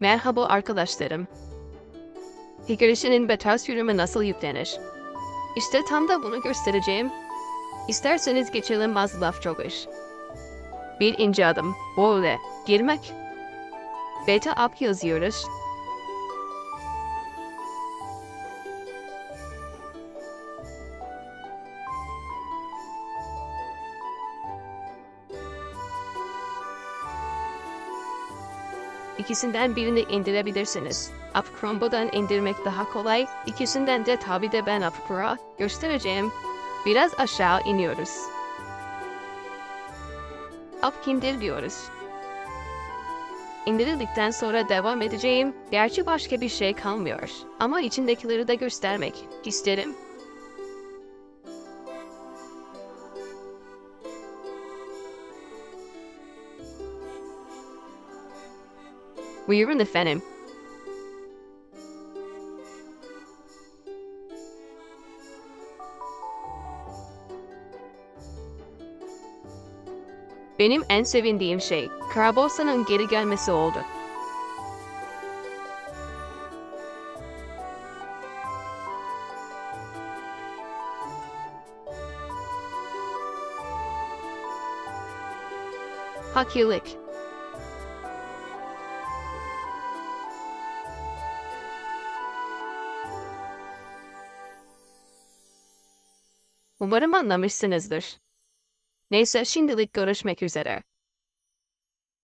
Merhaba arkadaşlarım. Hikayesinin beta sürümü nasıl yüklenir? İşte tam da bunu göstereceğim. İsterseniz geçelim az laf çok iş. Bir ince adım. Böyle. Girmek. Beta app yazıyoruz. İkisinden birini indirebilirsiniz. App Chromebook'dan indirmek daha kolay. İkisinden de tabi de ben App Pro göstereceğim. Biraz aşağı iniyoruz. App indir diyoruz. İndirildikten sonra devam edeceğim. Gerçi başka bir şey kalmıyor. Ama içindekileri de göstermek isterim. Buyurun efendim. Benim en sevindiğim şey, Karabosa'nın geri gelmesi oldu. Hakilik. Umarım anlamışsınızdır. Neyse şimdilik görüşmek üzere.